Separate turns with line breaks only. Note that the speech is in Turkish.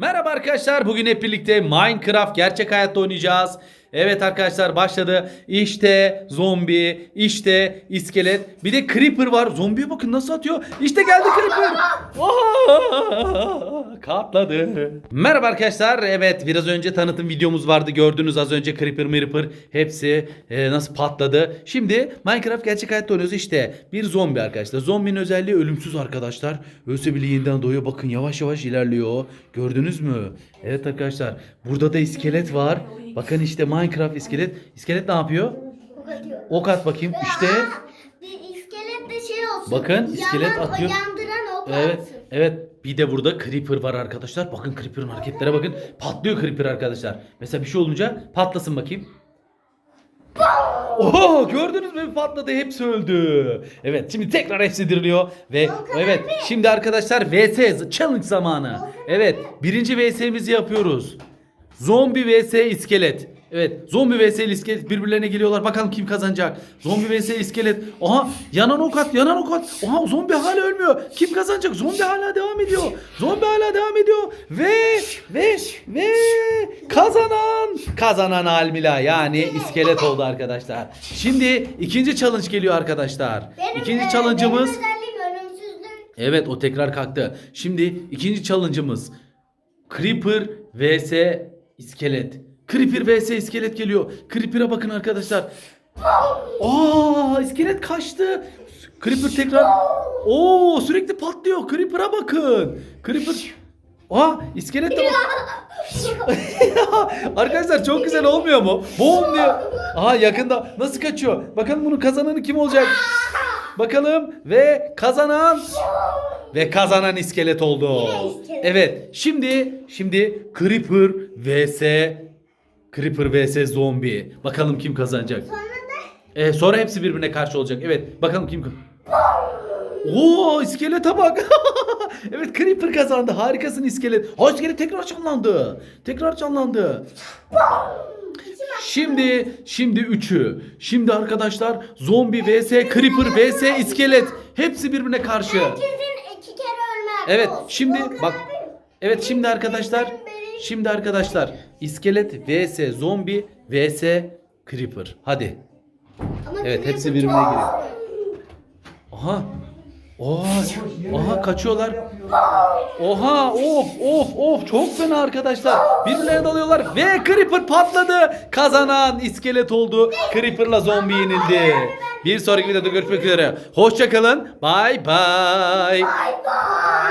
Merhaba arkadaşlar. Bugün hep birlikte Minecraft gerçek hayatta oynayacağız. Evet arkadaşlar başladı. İşte zombi, işte iskelet, bir de creeper var. Zombiye bakın nasıl atıyor. İşte geldi creeper. Aa, Katladı. Merhaba arkadaşlar. Evet biraz önce tanıtım videomuz vardı. Gördünüz az önce creeper miripper hepsi e, nasıl patladı. Şimdi Minecraft gerçek hayatta oynuyoruz. İşte bir zombi arkadaşlar. Zombinin özelliği ölümsüz arkadaşlar. Ölse bile yeniden doğuyor. Bakın yavaş yavaş ilerliyor. Gördünüz mü? Evet arkadaşlar. Burada da iskelet var. Bakın işte Minecraft iskelet. İskelet ne yapıyor?
Ok atıyor.
Ok at bakayım. İşte.
Bir iskelet de şey olsun.
Bakın, iskelet
yanan,
atıyor.
Yandıran ok
Evet.
atsın.
Evet. Bir de burada creeper var arkadaşlar. Bakın creeper'ın hareketlere bakın. Patlıyor creeper arkadaşlar. Mesela bir şey olunca patlasın bakayım. Oho gördünüz mü patladı hepsi öldü. Evet şimdi tekrar hepsi diriliyor ve
Volkan
evet
abi.
şimdi arkadaşlar VS challenge zamanı. Evet birinci VS'mizi yapıyoruz. Zombi vs iskelet. Evet zombi vs iskelet birbirlerine geliyorlar. Bakalım kim kazanacak. Zombi vs iskelet. Aha yanan ok at yanan ok at. Aha zombi hala ölmüyor. Kim kazanacak? Zombi hala devam ediyor. Zombi hala devam ediyor. Ve ve ve kazanan kazanan Almila yani iskelet oldu arkadaşlar. Şimdi ikinci challenge geliyor arkadaşlar. İkinci
e,
challenge'ımız. Evet o tekrar kalktı. Şimdi ikinci challenge'ımız Creeper vs iskelet. Creeper vs iskelet geliyor. Creeper'a bakın arkadaşlar. Aa iskelet kaçtı. Creeper tekrar. Oo sürekli patlıyor. Creeper'a bakın. Creeper. Aa iskelet de Arkadaşlar çok güzel olmuyor mu? Boom diyor. Aha yakında nasıl kaçıyor? Bakalım bunun kazananı kim olacak? Bakalım ve kazanan ve kazanan iskelet oldu.
Yine iskelet.
Evet. Şimdi şimdi Creeper vs Creeper vs zombi. Bakalım kim kazanacak?
Sonra da
Ee, sonra hepsi birbirine karşı olacak. Evet. Bakalım kim Oo iskelete bak. evet Creeper kazandı. Harikasın iskelet. Ha iskelet tekrar canlandı. Tekrar canlandı. Şimdi şimdi üçü. Şimdi arkadaşlar zombi vs Creeper vs iskelet. Hepsi birbirine karşı.
herkesin
Evet şimdi bak. Evet şimdi arkadaşlar. Şimdi arkadaşlar iskelet vs zombi vs Creeper. Hadi. Evet, hepsi birbirine giriyor. Aha. Oha, aha kaçıyorlar. Oha, of, of, of çok fena arkadaşlar. Birbirlerine dalıyorlar ve Creeper patladı. Kazanan iskelet oldu. Creeper'la zombi yenildi. Bir sonraki videoda görüşmek üzere. Hoşçakalın. Bye bye.
Bye bye.